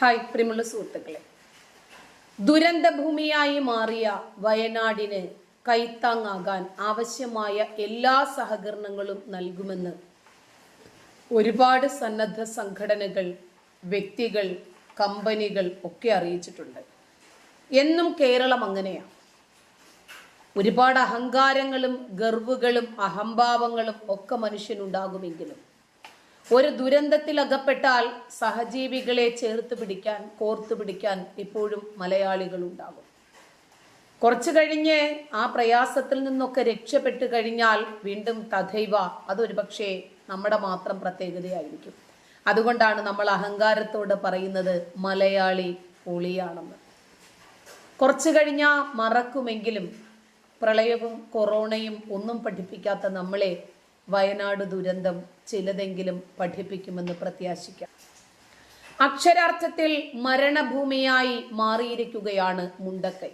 Hi പ്രിയമുള്ള സുഹൃത്തുക്കളെ. ദുരന്തഭൂമിയായി മാറിയ വയനാടിന് കൈത്താങ്ങാകാൻ ആവശ്യമായ എല്ലാ സഹകരണങ്ങളും നൽകുമെന്ന് ഒരുപാട് സന്നദ്ധ സംഘടനകൾ വ്യക്തികൾ കമ്പനികൾ ഒക്കെ അറിയിച്ചിട്ടുണ്ട്. എന്നും കേരളം അങ്ങനെയാണ് ഒരുപാട് അഹങ്കാരങ്ങളും ഗർവുകളും അഹംഭാവങ്ങളും ഒക്കെ മനുഷ്യനുണ്ടാകുമെങ്കിലും ഒരു ദുരന്തത്തിൽ അകപ്പെട്ടാൽ സഹജീവികളെ ചേർത്ത് പിടിക്കാൻ കോർത്തു പിടിക്കാൻ ഇപ്പോഴും മലയാളികൾ ഉണ്ടാകും കുറച്ചു കഴിഞ്ഞ് ആ പ്രയാസത്തിൽ നിന്നൊക്കെ രക്ഷപ്പെട്ടു കഴിഞ്ഞാൽ വീണ്ടും തഥൈവ അതൊരു പക്ഷേ നമ്മുടെ മാത്രം പ്രത്യേകതയായിരിക്കും. അതുകൊണ്ടാണ് നമ്മൾ അഹങ്കാരത്തോടെ പറയുന്നത് മലയാളി പൊളിയാണെന്ന്. കുറച്ചു കഴിഞ്ഞാൽ മറക്കുമെങ്കിലും പ്രളയവും കൊറോണയും ഒന്നും പഠിപ്പിക്കാത്ത നമ്മളെ വയനാട് ദുരന്തം ചിലതെങ്കിലും പഠിപ്പിക്കുമെന്ന് പ്രത്യാശിക്കാം. അക്ഷരാർത്ഥത്തിൽ മരണഭൂമിയായി മാറിയിരിക്കുകയാണ് മുണ്ടക്കൈ.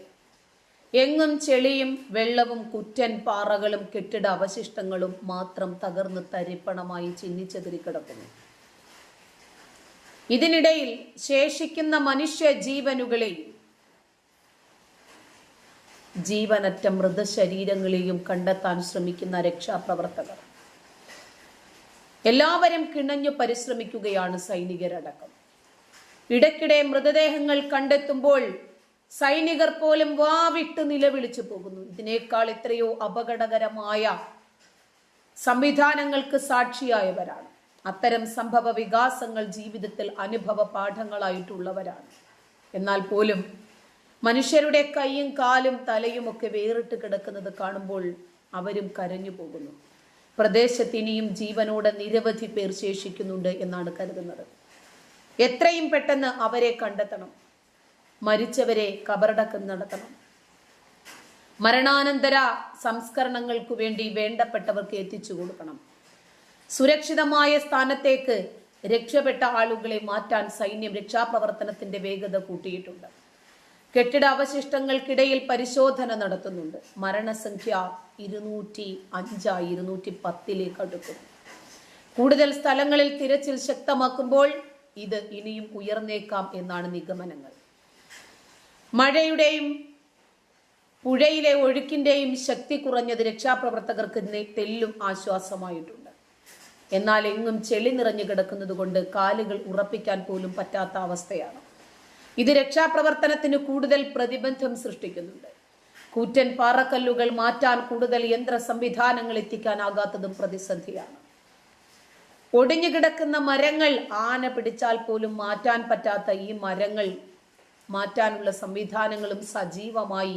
എങ്ങും ചെളിയും വെള്ളവും കുറ്റൻ പാറകളും കെട്ടിട അവശിഷ്ടങ്ങളും മാത്രം തകർന്ന് തരിപ്പണമായി ചിന്നിച്ചെതിരി കിടക്കുന്നു. ഇതിനിടയിൽ ശേഷിക്കുന്ന മനുഷ്യ ജീവനുകളെയും ജീവനറ്റ മൃതശരീരങ്ങളെയും കണ്ടെത്താൻ ശ്രമിക്കുന്ന രക്ഷാപ്രവർത്തകർ. എല്ലാവരും കിണഞ്ഞു പരിശ്രമിക്കുകയാണ് സൈനികരടക്കം. ഇടയ്ക്കിടെ മൃതദേഹങ്ങൾ കണ്ടെത്തുമ്പോൾ സൈനികർ പോലും വാവിട്ട് നിലവിളിച്ചു പോകുന്നു. ഇതിനേക്കാൾ എത്രയോ അപകടകരമായ സംവിധാനങ്ങൾക്ക് സാക്ഷിയായവരാണ്. അത്തരം സംഭവ വികാസങ്ങൾ ജീവിതത്തിൽ അനുഭവ പാഠങ്ങളായിട്ടുള്ളവരാണ്. എന്നാൽ പോലും മനുഷ്യരുടെ കൈയും കാലും തലയും ഒക്കെ വേറിട്ട് കിടക്കുന്നത് കാണുമ്പോൾ അവരും കരഞ്ഞു പോകുന്നു. പ്രദേശത്ത് ഇനിയും ജീവനോടെ നിരവധി പേർ ശേഷിക്കുന്നുണ്ട് എന്നാണ് കരുതുന്നത്. എത്രയും പെട്ടെന്ന് അവരെ കണ്ടെത്തണം. മരിച്ചവരെ കബറടക്കം നടത്തണം. മരണാനന്തര സംസ്കരണങ്ങൾക്കു വേണ്ടി വേണ്ടപ്പെട്ടവർക്ക് എത്തിച്ചു കൊടുക്കണം. സുരക്ഷിതമായ സ്ഥാനത്തേക്ക് രക്ഷപ്പെട്ട ആളുകളെ മാറ്റാൻ സൈന്യം രക്ഷാപ്രവർത്തനത്തിന്റെ വേഗത കൂട്ടിയിട്ടുണ്ട്. കെട്ടിട അവശിഷ്ടങ്ങൾക്കിടയിൽ പരിശോധന നടത്തുന്നുണ്ട്. മരണസംഖ്യ ഇരുന്നൂറ്റി അഞ്ചായി ഇരുന്നൂറ്റി പത്തിലേക്ക് അടുക്കുന്നു കൂടുതൽ സ്ഥലങ്ങളിൽ തിരച്ചിൽ ശക്തമാക്കുമ്പോൾ ഇത് ഇനിയും ഉയർന്നേക്കാം എന്നാണ് നിഗമനങ്ങൾ. മഴയുടെയും പുഴയിലെ ഒഴുക്കിന്റെയും ശക്തി കുറഞ്ഞത് രക്ഷാപ്രവർത്തകർക്ക് തെല്ലും ആശ്വാസമായിട്ടുണ്ട്. എന്നാൽ എങ്ങും ചെളി നിറഞ്ഞു കിടക്കുന്നത് കൊണ്ട് കാലുകൾ ഉറപ്പിക്കാൻ പോലും പറ്റാത്ത അവസ്ഥയാണ്. ഇത് രക്ഷാപ്രവർത്തനത്തിന് കൂടുതൽ പ്രതിബന്ധം സൃഷ്ടിക്കുന്നുണ്ട്. കൂറ്റൻ പാറക്കല്ലുകൾ മാറ്റാൻ കൂടുതൽ യന്ത്ര സംവിധാനങ്ങൾ എത്തിക്കാനാകാത്തതും പ്രതിസന്ധിയാണ്. ഒടിഞ്ഞു കിടക്കുന്ന മരങ്ങൾ ആന പിടിച്ചാൽ പോലും മാറ്റാൻ പറ്റാത്ത ഈ മരങ്ങൾ മാറ്റാനുള്ള സംവിധാനങ്ങളും സജീവമായി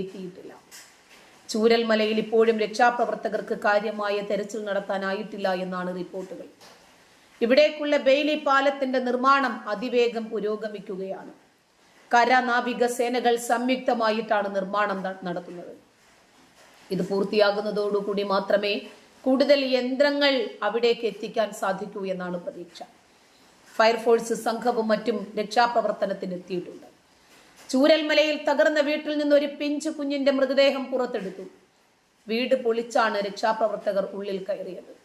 എത്തിയിട്ടില്ല. ചൂരൽമലയിൽ ഇപ്പോഴും രക്ഷാപ്രവർത്തകർക്ക് കാര്യമായ തെരച്ചിൽ നടത്താനായിട്ടില്ല എന്നാണ് റിപ്പോർട്ടുകൾ. ഇവിടേക്കുള്ള ബെയിലി പാലത്തിന്റെ നിർമ്മാണം അതിവേഗം പുരോഗമിക്കുകയാണ്. കര നാവിക സേനകൾ സംയുക്തമായിട്ടാണ് നിർമ്മാണം നടത്തുന്നത്. ഇത് പൂർത്തിയാകുന്നതോടുകൂടി മാത്രമേ കൂടുതൽ യന്ത്രങ്ങൾ അവിടേക്ക് എത്തിക്കാൻ സാധിക്കൂ എന്നാണ് പ്രതീക്ഷ. ഫയർഫോഴ്സ് സംഘവും മറ്റും രക്ഷാപ്രവർത്തനത്തിന് എത്തിയിട്ടുണ്ട്. ചൂരൽമലയിൽ തകർന്ന വീട്ടിൽ നിന്ന് ഒരു പിഞ്ചു കുഞ്ഞിന്റെ മൃതദേഹം പുറത്തെടുത്തു. വീട് പൊളിച്ചാണ് രക്ഷാപ്രവർത്തകർ ഉള്ളിൽ കയറിയത്.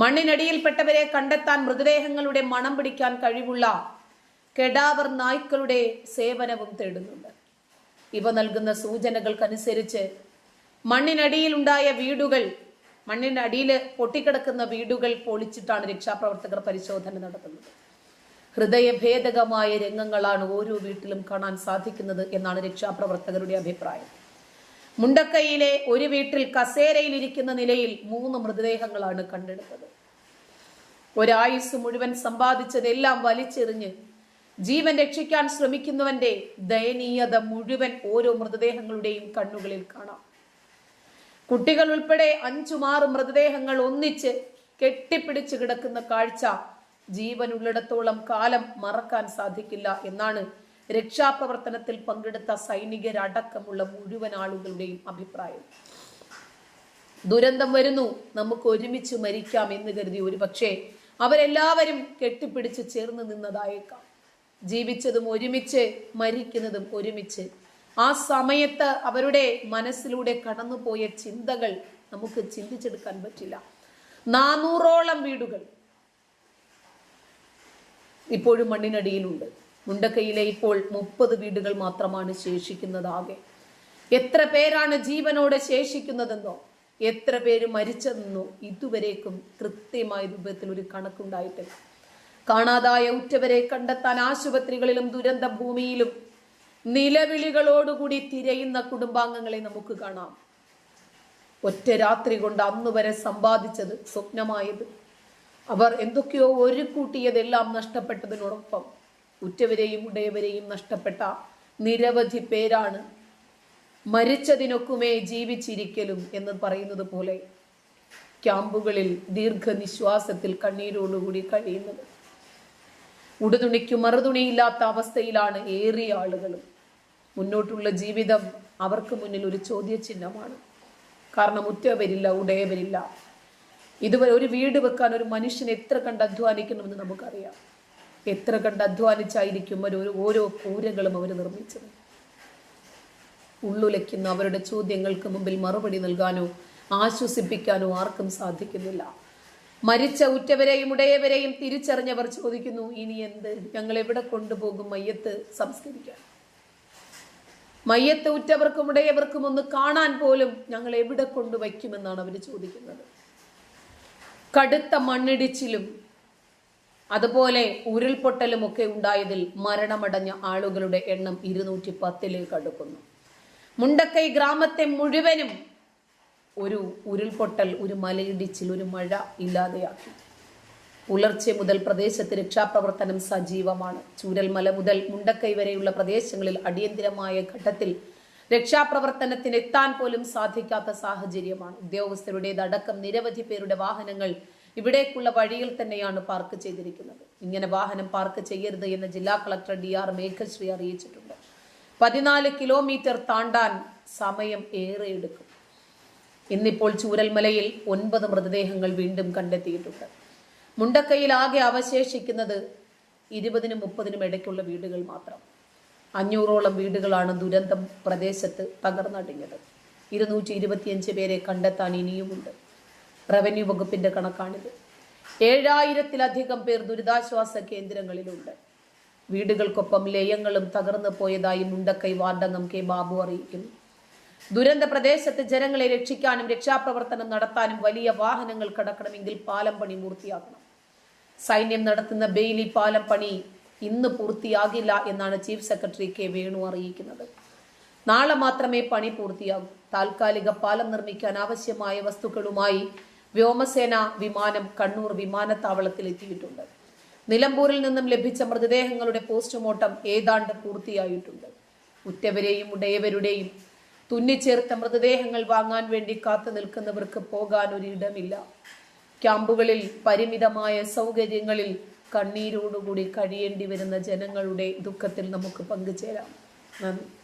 മണ്ണിനടിയിൽപ്പെട്ടവരെ കണ്ടെത്താൻ മൃതദേഹങ്ങളുടെ മണം പിടിക്കാൻ കഴിവുള്ള കെടാവർ നായ്ക്കളുടെ സേവനവും തേടുന്നുണ്ട്. ഇവ നൽകുന്ന സൂചനകൾക്കനുസരിച്ച് മണ്ണിനടിയിലുണ്ടായ വീടുകൾ മണ്ണിനടിയിൽ പൊട്ടിക്കിടക്കുന്ന വീടുകൾ പൊളിച്ചിട്ടാണ് രക്ഷാപ്രവർത്തകർ പരിശോധന നടത്തുന്നത്. ഹൃദയഭേദകമായ രംഗങ്ങളാണ് ഓരോ വീട്ടിലും കാണാൻ സാധിക്കുന്നത് എന്നാണ് രക്ഷാപ്രവർത്തകരുടെ അഭിപ്രായം. മുണ്ടക്കൈയിലെ ഒരു വീട്ടിൽ കസേരയിൽ ഇരിക്കുന്ന നിലയിൽ മൂന്ന് മൃതദേഹങ്ങളാണ് കണ്ടെടുത്തത്. ഒരായുസ് മുഴുവൻ സമ്പാദിച്ചതെല്ലാം വലിച്ചെറിഞ്ഞ് ജീവൻ രക്ഷിക്കാൻ ശ്രമിക്കുന്നവന്റെ ദയനീയത മുഴുവൻ ഓരോ മൃതദേഹങ്ങളുടെയും കണ്ണുകളിൽ കാണാം. കുട്ടികൾ ഉൾപ്പെടെ അഞ്ചുമാറ് മൃതദേഹങ്ങൾ ഒന്നിച്ച് കെട്ടിപ്പിടിച്ച് കിടക്കുന്ന കാഴ്ച ജീവനുള്ളിടത്തോളം കാലം മറക്കാൻ സാധിക്കില്ല എന്നാണ് രക്ഷാപ്രവർത്തനത്തിൽ പങ്കെടുത്ത സൈനികരടക്കമുള്ള മുഴുവൻ ആളുകളുടെയും അഭിപ്രായം. ദുരന്തം വരുന്നു നമുക്ക് ഒരുമിച്ച് മരിക്കാം എന്ന് കരുതി ഒരു പക്ഷേ അവരെല്ലാവരും കെട്ടിപ്പിടിച്ച് ചേർന്ന് നിന്നതായേക്കാം. ജീവിച്ചതും ഒരുമിച്ച് മരിക്കുന്നതും ഒരുമിച്ച്. ആ സമയത്ത് അവരുടെ മനസ്സിലൂടെ കടന്നുപോയ ചിന്തകൾ നമുക്ക് ചിന്തിച്ചെടുക്കാൻ പറ്റില്ല. നാനൂറോളം വീടുകൾ ഇപ്പോഴും മണ്ണിനടിയിലുണ്ട്. മുണ്ടക്കയിലെ ഇപ്പോൾ മുപ്പത് വീടുകൾ മാത്രമാണ് ശേഷിക്കുന്നതാകെ. എത്ര പേരാണ് ജീവനോടെ ശേഷിക്കുന്നതെന്നോ എത്ര പേര് മരിച്ചതെന്നോ ഇതുവരേക്കും കൃത്യമായ രൂപത്തിൽ ഒരു കണക്കുണ്ടായിട്ടില്ല. കാണാതായ ഉറ്റവരെ കണ്ടെത്താൻ ആശുപത്രികളിലും ദുരന്ത ഭൂമിയിലും നിലവിളികളോടുകൂടി തിരയുന്ന കുടുംബാംഗങ്ങളെ നമുക്ക് കാണാം. ഒറ്റ രാത്രി കൊണ്ട് അന്ന് വരെ സമ്പാദിച്ചത് സ്വപ്നമായത്. അവർ എന്തൊക്കെയോ ഒരു കൂട്ടിയതെല്ലാം നഷ്ടപ്പെട്ടതിനോടൊപ്പം ഉറ്റവരെയും ഉടയവരെയും നഷ്ടപ്പെട്ട നിരവധി പേരാണ് മരിച്ചതിനൊക്കുമേ ജീവിച്ചിരിക്കലും എന്ന് പറയുന്നത് പോലെ ക്യാമ്പുകളിൽ ദീർഘനിശ്വാസത്തിൽ കണ്ണീരോടുകൂടി കഴിയുന്നത്. ഉടുതുണിക്കു മറുതുണിയില്ലാത്ത അവസ്ഥയിലാണ് ഏറിയ ആളുകളും. മുന്നോട്ടുള്ള ജീവിതം അവർക്ക് മുന്നിൽ ഒരു ചോദ്യചിഹ്നമാണ്. കാരണം ഉറ്റവരില്ല ഉടയവരില്ല. ഇതുവരെ ഒരു വീട് വെക്കാൻ ഒരു മനുഷ്യനെ എത്ര കണ്ട് അധ്വാനിക്കണമെന്ന് നമുക്കറിയാം. എത്ര കണ്ട് അധ്വാനിച്ചായിരിക്കും ഒരു ഓരോ പൂരങ്ങളും അവർ നിർമ്മിച്ചത്. ഉള്ളുലയ്ക്കുന്ന അവരുടെ ചോദ്യങ്ങൾക്ക് മുമ്പിൽ മറുപടി നൽകാനോ ആശ്വസിപ്പിക്കാനോ ആർക്കും സാധിക്കുന്നില്ല. മരിച്ച ഉറ്റവരെയും ഉടയവരെയും തിരിച്ചറിഞ്ഞവർ ചോദിക്കുന്നു ഇനി എന്ത്? ഞങ്ങൾ എവിടെ കൊണ്ടുപോകും മയ്യത്ത് സംസ്കരിക്കാൻ? മയ്യത്ത് ഉറ്റവർക്കും ഉടയവർക്കും ഒന്ന് കാണാൻ പോലും ഞങ്ങൾ എവിടെ കൊണ്ടുവയ്ക്കുമെന്നാണ് അവർ ചോദിക്കുന്നത്. കടുത്ത മണ്ണിടിച്ചിലും അതുപോലെ ഉരുൾപൊട്ടലും ഒക്കെ ഉണ്ടായതിൽ മരണമടഞ്ഞ ആളുകളുടെ എണ്ണം ഇരുന്നൂറ്റി പത്തിലേക്ക് അടുക്കുന്നു മുണ്ടക്കൈ ഗ്രാമത്തെ മുഴുവനും ഒരു ഉരുൾപൊട്ടൽ ഒരു മലയിടിച്ചിൽ ഒരു മഴ ഇല്ലാതെയാക്കി. പുലർച്ചെ മുതൽ പ്രദേശത്ത് രക്ഷാപ്രവർത്തനം സജീവമാണ്. ചൂരൽമല മുതൽ മുണ്ടക്കൈ വരെയുള്ള പ്രദേശങ്ങളിൽ അടിയന്തിരമായ ഘട്ടത്തിൽ രക്ഷാപ്രവർത്തനത്തിന് എത്താൻ പോലും സാധിക്കാത്ത സാഹചര്യമാണ്. ഉദ്യോഗസ്ഥരുടേതടക്കം നിരവധി പേരുടെ വാഹനങ്ങൾ ഇവിടേക്കുള്ള വഴിയിൽ തന്നെയാണ് പാർക്ക് ചെയ്തിരിക്കുന്നത്. ഇങ്ങനെ വാഹനം പാർക്ക് ചെയ്യരുത് എന്ന് ജില്ലാ കളക്ടർ ഡി ആർ മേഘശ്രീ അറിയിച്ചിട്ടുണ്ട്. പതിനാല് കിലോമീറ്റർ താണ്ടാൻ സമയം ഏറെ എടുക്കും ഇന്നിപ്പോൾ ചൂരൽമലയിൽ ഒൻപത് മൃതദേഹങ്ങൾ വീണ്ടും കണ്ടെത്തിയിട്ടുണ്ട്. മുണ്ടക്കയിൽ ആകെ അവശേഷിക്കുന്നത് ഇരുപതിനും മുപ്പതിനും ഇടയ്ക്കുള്ള വീടുകൾ മാത്രം. അഞ്ഞൂറോളം വീടുകളാണ് ദുരന്തം പ്രദേശത്ത് തകർന്നടിഞ്ഞത്. ഇരുന്നൂറ്റി ഇരുപത്തിയഞ്ച് പേരെ കണ്ടെത്താൻ ഇനിയുമുണ്ട്. റവന്യൂ വകുപ്പിന്റെ കണക്കാണിത്. ഏഴായിരത്തിലധികം പേർ ദുരിതാശ്വാസ കേന്ദ്രങ്ങളിലുണ്ട്. വീടുകൾക്കൊപ്പം ലയങ്ങളും തകർന്നു പോയതായി മുണ്ടക്കൈ വാർഡംഗം കെ ബാബു അറിയിക്കുന്നു. ദുരന്ത പ്രദേശത്ത് ജനങ്ങളെ രക്ഷിക്കാനും രക്ഷാപ്രവർത്തനം നടത്താനും വലിയ വാഹനങ്ങൾ കടക്കണമെങ്കിൽ പാലം പണി പൂർത്തിയാക്കണം. സൈന്യം നടത്തുന്ന ബെയിലി പാലം പണി ഇന്ന് പൂർത്തിയാകില്ല എന്നാണ് ചീഫ് സെക്രട്ടറി കെ വേണു അറിയിക്കുന്നത്. നാളെ മാത്രമേ പണി പൂർത്തിയാകൂ. താൽക്കാലിക പാലം നിർമ്മിക്കാൻ ആവശ്യമായ വസ്തുക്കളുമായി വ്യോമസേന വിമാനം കണ്ണൂർ വിമാനത്താവളത്തിൽ എത്തിയിട്ടുണ്ട്. നിലമ്പൂരിൽ നിന്നും ലഭിച്ച മൃതദേഹങ്ങളുടെ പോസ്റ്റ്മോർട്ടം ഏതാണ്ട് പൂർത്തിയായിട്ടുണ്ട്. ഉറ്റവരെയും ഉടയവരുടെയും തുന്നിച്ചേർത്ത മൃതദേഹങ്ങൾ വാങ്ങാൻ വേണ്ടി കാത്തു നിൽക്കുന്നവർക്ക് പോകാൻ ഒരിടമില്ല. ക്യാമ്പുകളിൽ പരിമിതമായ സൗകര്യങ്ങളിൽ കണ്ണീരോടുകൂടി കഴിയേണ്ടി വരുന്ന ജനങ്ങളുടെ ദുഃഖത്തിൽ നമുക്ക് പങ്കുചേരാം. നന്ദി.